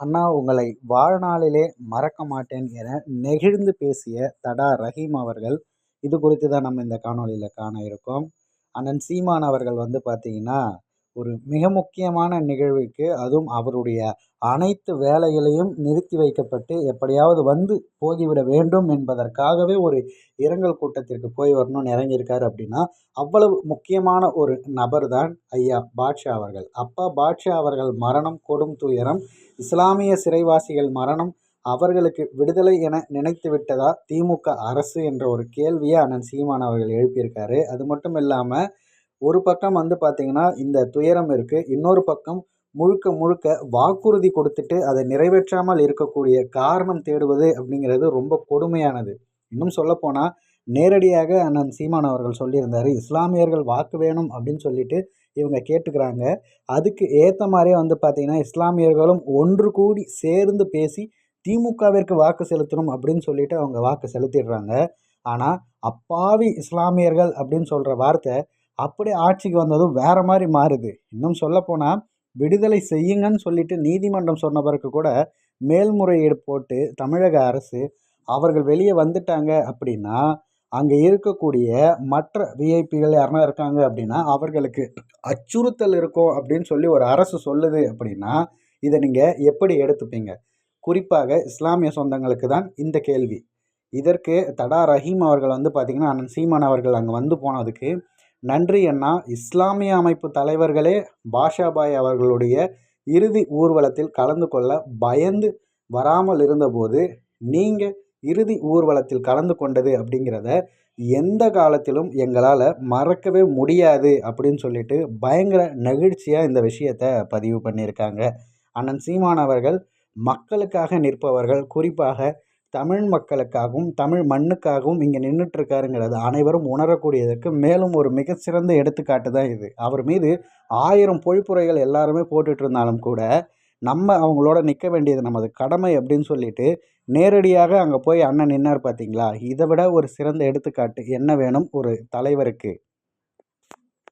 அண்ணா உங்களை வாழ்நாளிலே மறக்க மாட்டேன் என நெகிழ்ந்து பேசிய தடா ரஹீம் அவர்கள் இது குறித்து தான் நம்ம இந்த காணொளியில் காண இருக்கோம். அண்ணன் சீமான் அவர்கள் வந்து பார்த்தீங்கன்னா ஒரு மிக முக்கியமான நிகழ்வுக்கு அதுவும் அவருடைய அனைத்து வேலைகளையும் நிறுத்தி வைக்கப்பட்டு எப்படியாவது வந்து போகிவிட வேண்டும் என்பதற்காகவே ஒரு இரங்கல் கூட்டத்திற்கு போய் வரணும்னு இறங்கியிருக்காரு அப்படின்னா அவ்வளவு முக்கியமான ஒரு நபர் தான் ஐயா பாட்ஷா அவர்கள். அப்பா பாட்ஷா அவர்கள் மரணம் கொடும் துயரம் இஸ்லாமிய சிறைவாசிகள் மரணம் அவர்களுக்கு விடுதலை என நினைத்து விட்டதா திமுக அரசு என்ற ஒரு கேள்வியை அண்ணன் சீமான் அவர்கள் எழுப்பியிருக்காரு. அது மட்டும் இல்லாமல் ஒரு பக்கம் வந்து பார்த்திங்கன்னா இந்த துயரம் இருக்குது இன்னொரு பக்கம் முழுக்க முழுக்க வாக்குறுதி கொடுத்துட்டு அதை நிறைவேற்றாமல் இருக்கக்கூடிய காரணம் தேடுவது அப்படிங்கிறது ரொம்ப கொடுமையானது. இன்னும் சொல்லப்போனால் நேரடியாக அண்ணன் சீமான் அவர்கள் சொல்லியிருந்தார் இஸ்லாமியர்கள் வாக்கு வேணும் அப்படின்னு சொல்லிட்டு இவங்க கேட்டுக்கிறாங்க. அதுக்கு ஏற்ற மாதிரியே வந்து பார்த்திங்கன்னா இஸ்லாமியர்களும் ஒன்று கூடி சேர்ந்து பேசி திமுகவிற்கு வாக்கு செலுத்தணும் அப்படின்னு சொல்லிட்டு அவங்க வாக்கு செலுத்திடுறாங்க. ஆனால் அப்பாவி இஸ்லாமியர்கள் அப்படின்னு சொல்கிற வார்த்தை அப்படியே ஆட்சிக்கு வந்ததும் வேறு மாதிரி மாறுது. இன்னும் சொல்லப்போனால் விடுதலை செய்யுங்கன்னு சொல்லிட்டு நீதிமன்றம் சொன்ன பிறகு கூட மேல்முறையீடு போட்டு தமிழக அரசு அவர்கள் வெளியே வந்துட்டாங்க அப்படின்னா அங்கே இருக்கக்கூடிய மற்ற விஐபிகள் யாருனா இருக்காங்க அப்படின்னா அவர்களுக்கு அச்சுறுத்தல் இருக்கும் அப்படின்னு சொல்லி ஒரு அரசு சொல்லுது அப்படின்னா இதை நீங்கள் எப்படி எடுத்துப்பீங்க? குறிப்பாக இஸ்லாமிய சொந்தங்களுக்கு தான் இந்த கேள்வி. இதற்கு தடா ரஹீம் அவர்கள் வந்து பார்த்திங்கன்னா அண்ணன் சீமான் அவர்கள் அங்கே வந்து போனதுக்கு நன்றி அண்ணா இஸ்லாமிய அமைப்பு தலைவர்களே பாஷாபாய் அவர்களுடைய இறுதி ஊர்வலத்தில் கலந்து கொள்ள பயந்து வராமல் இருந்தபோது நீங்கள் இறுதி ஊர்வலத்தில் கலந்து கொண்டது அப்படிங்கிறத எந்த காலத்திலும் எங்களால் மறக்கவே முடியாது அப்படின்னு சொல்லிட்டு பயங்கர நெகிழ்ச்சியாக இந்த விஷயத்தை பதிவு பண்ணியிருக்காங்க. அண்ணன் சீமான் அவர்கள் மக்களுக்காக நிற்பவர்கள். குறிப்பாக தமிழ் மக்களுக்காகவும் தமிழ் மண்ணுக்காகவும் இங்கே நின்றுட்டுருக்காருங்கிறது அனைவரும் உணரக்கூடியதற்கு மேலும் ஒரு மிகச்சிறந்த எடுத்துக்காட்டு தான் இது. அவர் மீது ஆயிரம் பொழிப்புரைகள் எல்லாருமே போட்டுட்டு இருந்தாலும் கூட நம்ம அவங்களோட நிற்க வேண்டியது நமது கடமை அப்படின்னு சொல்லிட்டு நேரடியாக அங்கே போய் அண்ணன் நின்னார் பார்த்தீங்களா இதை விட ஒரு சிறந்த எடுத்துக்காட்டு என்ன வேணும் ஒரு தலைவருக்கு?